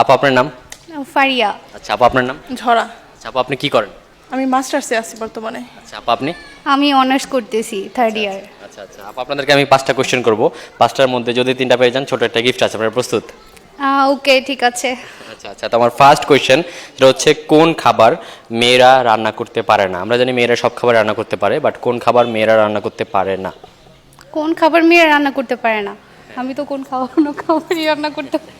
আপু আপনার নাম? ফারিয়া। আচ্ছা আপু আপনার নাম? ঝরা। আচ্ছা আপু আপনি কি করেন? আমি মাস্টার্সে আছি বর্তমানে। আচ্ছা আপু আপনি? আমি অনার্স করতেছি থার্ড ইয়ার আচ্ছা আচ্ছা আপু আপনাদেরকে আমি পাঁচটা কোশ্চেন করব। পাঁচটার মধ্যে যদি তিনটা পেয়ে যান ছোট একটা গিফট আছে আপনারা প্রস্তুত? ওকে ঠিক আছে। আচ্ছা আচ্ছা তো আমার ফার্স্ট কোয়েশ্চেন সেটা হচ্ছে কোন খাবার মেয়েরা রান্না করতে পারে না? আমরা জানি মেয়েরা সব খাবার রান্না করতে পারে বাট কোন খাবার মেয়েরা রান্না করতে পারে না? কোন খাবার মেয়েরা রান্না করতে পারে না? আমি তো কোন খাবার কোনো খাবারই রান্না করতে পারি।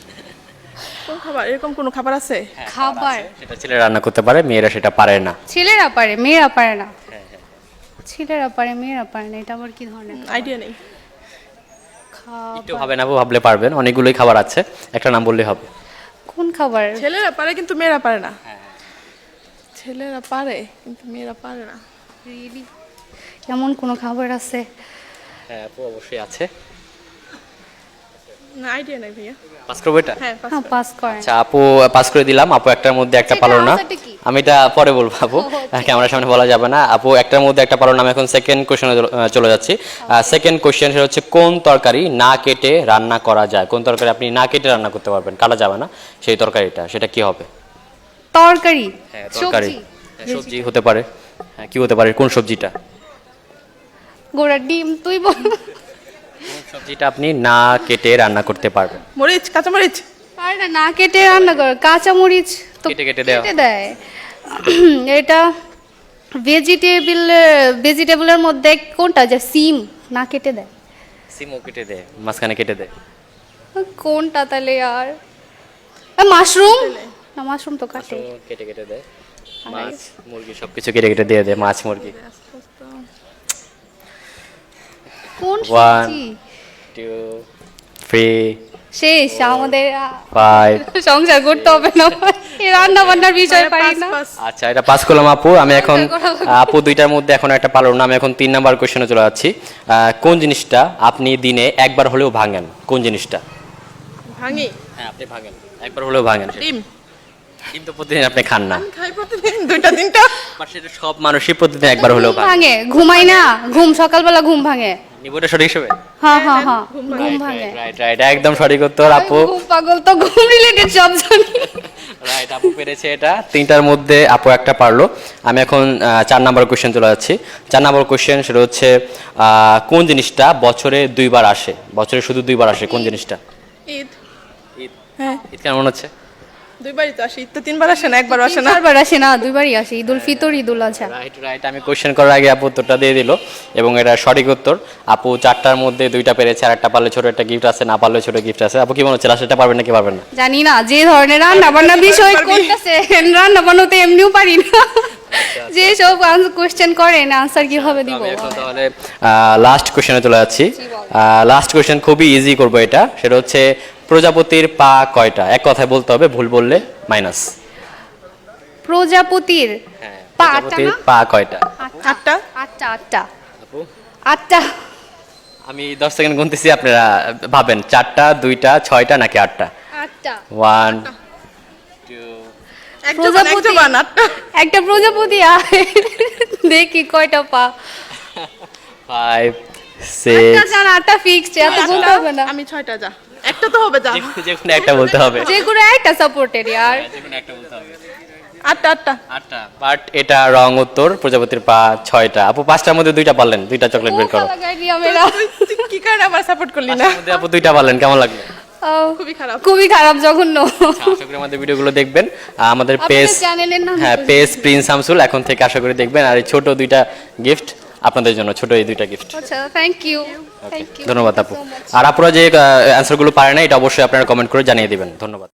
কোন খাবার? এরকম কোনো খাবার আছে? খাবার সেটা ছেলে রান্না করতে পারে মেয়েরা সেটা পারে না। ছেলেরা পারে মেয়েরা পারে না। ছেলেরা পারে মেয়েরা পারে না এটা আবার কি ধরনের আইডিয়া নেই। একটু হবে না আপু ভাবলে পারবেন। অনেকগুলোই খাবার আছে। একটা নাম বললেই হবে। কোন খাবার? ছেলেরা পারে কিন্তু মেয়েরা পারে না। ছেলেরা পারে কিন্তু মেয়েরা পারে না। রিয়েলি এমন কোনো খাবার আছে? হ্যাঁ আপু অবশ্যই আছে। না আইডিয়া নেই ভাইয়া। পাস করব এটা? হ্যাঁ হ্যাঁ পাস করেন। আচ্ছা আপু পাস করে দিলাম। আপু একটার মধ্যে একটা না। আমি এটা পরে বলব আপু। ক্যামেরার সামনে বলা যাবে না। আপু একটার মধ্যে একটা পারো না আমি এখন সেকেন্ড কোশ্চেনে চলে যাচ্ছি। সেকেন্ড কোশ্চেন সেটা হচ্ছে কোন তরকারি না কেটে রান্না করা যায়? কোন তরকারি আপনি না কেটে রান্না করতে পারবেন? কাটা যাবে না। সেই তরকারিটা সেটা কি হবে? তরকারি হ্যাঁ তরকারি। সবজি। হ্যাঁ, হতে পারে। হ্যাঁ কি হতে পারে? কোন সবজিটা? গোড়া ডিম তুই বল। সবজিটা আপনি না কেটে রান্না করতে পারবেন। মরিচ কাঁচা মরিচ পারে না না কেটে রান্না কর। কাঁচা মরিচ তো কেটে কেটে দেওয়া। কেটে দেয়। এটা ভেজিটেবল ভেজিটেবলের মধ্যে কোনটা? যে সিম না কেটে দেয়। সিমও কেটে দেয় মাঝখানে কেটে দেয়। কোনটা তাহলে আর? মাশরুম না মাশরুম তো কাটে। কেটে কেটে দেয়। মাছ মুরগি সব কিছু কেটে কেটে দিয়ে দেয় মাছ মুরগি। কোন. সবজি? টু থ্রি শেষ আমাদের ফাইভ সংসার করতে হবে না। এই রান্না বান্নার বিষয় পারি না। আচ্ছা এটা পাস করলাম আপু। আমি এখন আপু দুইটার মধ্যে এখন একটা পারলাম না। আমি এখন তিন নাম্বার কোশ্চেনে চলে যাচ্ছি। আহ, কোন জিনিসটা আপনি দিনে একবার হলেও ভাঙেন? কোন জিনিসটা? ভাঙি। হ্যাঁ আপনি ভাঙেন। একবার হলেও ভাঙেন। ডিম। ডিম তো প্রতিদিন আপনি খান না। খাই প্রতিদিন দুইটা তিনটা। বাট সেটা সব মানুষই প্রতিদিন একবার হলেও ঘুম ভাঙে ভাঙে। ঘুমাই না। ঘুম সকালবেলা ঘুম ভাঙে। নিবটা সঠিক হিসেবে? হ্যাঁ হ্যাঁ হ্যাঁ। ঘুম ভাঙে। রাইট রাইট একদম সঠিক উত্তর আপু। ঘুম পাগল তো ঘুম রিলেটেড সব জানি রাইট আপু পেরেছে এটা। তিনটার মধ্যে আপু একটা পারল। আমি এখন চার নাম্বার কোশ্চেন চলে যাচ্ছি। চার নাম্বার কোশ্চেন সেটা হচ্ছে কোন জিনিসটা বছরে দুইবার আসে? বছরে শুধু দুইবার আসে কোন জিনিসটা? ঈদ। ঈদ। হ্যাঁ। ঈদ কেন মনে হচ্ছে? দুইবারই তো আসে ঈদ তো তিনবার আসে না একবার আসে না? আসে না দুইবারই আসে ঈদুল ফিতর ঈদুল আজহা রাইট রাইট আমি কোশ্চেন করার আগে আপু উত্তরটা দিয়ে দিল এবং এটা সঠিক উত্তর। আপু চারটার মধ্যে দুইটা পেরেছে আর একটা পারলে ছোট একটা গিফট আছে না পারলে ছোট গিফট আছে। আপু কি মনে হচ্ছে লাস্টটা পারবেন নাকি পারবেন না? জানি না যে ধরনের রান্না বান্না বিষয় করতেছে রান্না বান্নাতে এমনিও পারি না। যে সব কোশ্চেন করেন আনসার কীভাবে দিব? এখন তাহলে লাস্ট কোশ্চেনে চলে যাচ্ছি। লাস্ট কোশ্চেন খুবই ইজি করব এটা। সেটা হচ্ছে প্রজাপতির পা কয়টা? এক কথায় বলতে হবে ভুল বললে মাইনাস প্রজাপতির পা আটটা প্রজাপতির না? পা কয়টা? আটটা। আটটা। আটটা আটটা। আমি দশ সেকেন্ড গুনতেছি আপনারা ভাবেন চারটা দুইটা ছয়টা নাকি আটটা? আটটা। ওয়ান একটা বান। একটা বান, আটটা একটা প্রজাপতি আয় দেখি কয়টা পা। ফাইভ আটটা সিক্স আটটা ফিক্সড এত বলতে হবে না। আমি ছয়টা যা। একটা তো হবে যা। যে কোনো একটা বলতে হবে। যে কোনো একটা সাপোর্টেড ইয়ার। যে কোনো একটা বলতে হবে। আটটা আটটা। আটটা। বাট এটা রং উত্তর প্রজাপতির পা ছয়টা। আপু পাঁচটার মধ্যে দুইটা পারলেন দুইটা চকলেট বের করো। কি কারণে সাপোর্ট করলি না? আপু দুইটা পারলেন কেমন লাগল? খুবই খারাপ। খুবই খারাপ জঘন্য। আচ্ছা, আশা করি আমাদের ভিডিওগুলো দেখবেন। আমাদের পেজ হ্যাঁ পেজ প্রিন্স শামসুল এখন থেকে আশা করি দেখবেন। আর এই ছোট দুইটা গিফট আপনাদের জন্য ছোট এই দুইটা গিফট আচ্ছা থ্যাংক ইউ ধন্যবাদ আপু। আর আপুরা যে অ্যান্সারগুলো পারে না এটা অবশ্যই আপনারা কমেন্ট করে জানিয়ে দিবেন। ধন্যবাদ।